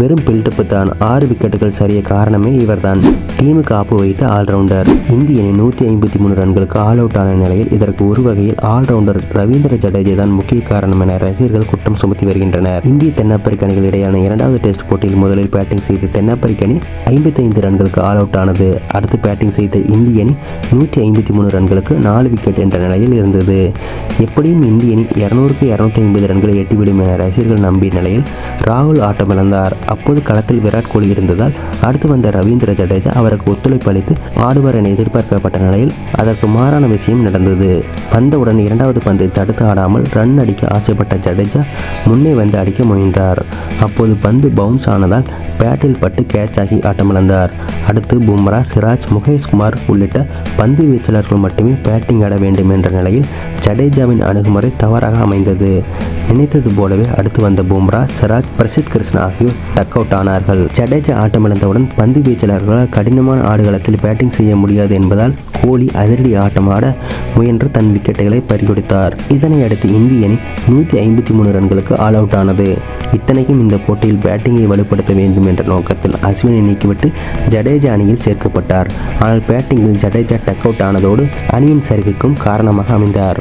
வெறும் பில்டப்பு தான். ஆறு விக்கெட்டுகள் சரிய காரணமே இவர்தான். டீமுக்கு ஆப்பு வைத்த ஆல்ரவுண்டர். இந்தியனை நூற்றி ஐம்பத்தி மூணு ரன்களுக்கு ஆல் அவுட் ஆன நிலையில் இதற்கு ஒரு வகையில் ஆல்ரவுண்டர் ரவீந்திர ஜடேஜா தான் முக்கிய காரணம் என ரசிகர்கள் குற்றம் சுமத்தி வருகின்றனர். இந்திய தென்னாப்பிரிக்க அணிகள் இடையான இரண்டாவது டெஸ்ட் போட்டியில் முதலில் பேட்டிங் செய்த தென்னாப்பிரிக்க அணி ஐம்பத்தைந்து ரன்களுக்கு ஆல் அவுட் ஆனது. அடுத்து பேட்டிங் செய்த இந்திய அணி நூற்றி ஐம்பத்தி மூணு ரன்களுக்கு நாலு விக்கெட் என்ற நிலையில் இருந்தது. எப்படியும் இந்திய அணி இருநூறுக்கு இரநூத்தி ஐம்பது ரன்களை எட்டிவிடும் என ரசிகர்கள் நம்பிய நிலையில் ராகுல் ஆட்டமிழந்தார். அப்போது களத்தில் விராட் கோலி இருந்ததால் அடுத்து வந்த ரவீந்திர ஜடேஜா அவருக்கு ஒத்துழைப்பு அளித்து ஆடுவார் என எதிர்பார்க்கப்பட்ட நிலையில் அதற்கு மாறான விஷயம் நடந்தது. வந்தவுடன் இரண்டாவது பந்தை தடுத்து ஆடாமல் ரன் அடிக்க ஆசைப்பட்ட ஜடேஜா முன்னே வந்து அடிக்க முயன்றார். அப்போது பந்து பவுன்ஸ் ஆனதால் பேட்டில் பட்டு கேட்ச் ஆகி ஆட்டமிழந்தார். அடுத்து பும்ரா சிராஜ் முகேஷ்குமார் உள்ளிட்ட பந்து வீச்சாளர்கள் மட்டுமே பேட்டிங் ஆட வேண்டும் என்ற நிலையில் ஜடேஜாவின் அணுகுமுறை தவறாக அமைந்தது. நினைத்தது போலவே அடுத்து வந்த பும்ரா சிராஜ் பிரசித் கிருஷ்ணா ஆகியோர் டக் அவுட் ஆனார்கள். ஜடேஜா ஆட்டமிழந்தவுடன் பந்து வீச்சாளர்களால் கடினமான ஆடுகளத்தில் பேட்டிங் செய்ய முடியாது என்பதால் கோலி அதிரடி ஆட்டமாட முயன்று தன் விக்கெட்டுகளை பறிகொடுத்தார். இதனை அடுத்து இந்திய அணி நூற்றி ஐம்பத்தி மூணு ரன்களுக்கு ஆல் அவுட் ஆனது. இத்தனைக்கும் இந்த போட்டியில் பேட்டிங்கை வலுப்படுத்த வேண்டும் என்ற நோக்கத்தில் அஸ்வினை நீக்கிவிட்டு ஜடேஜா அணியில் சேர்க்கப்பட்டார். ஆனால் பேட்டிங்கில் ஜடேஜா டக் அவுட் ஆனதோடு அணியின் சரிவுக்கும் காரணமாக அமைந்தார்.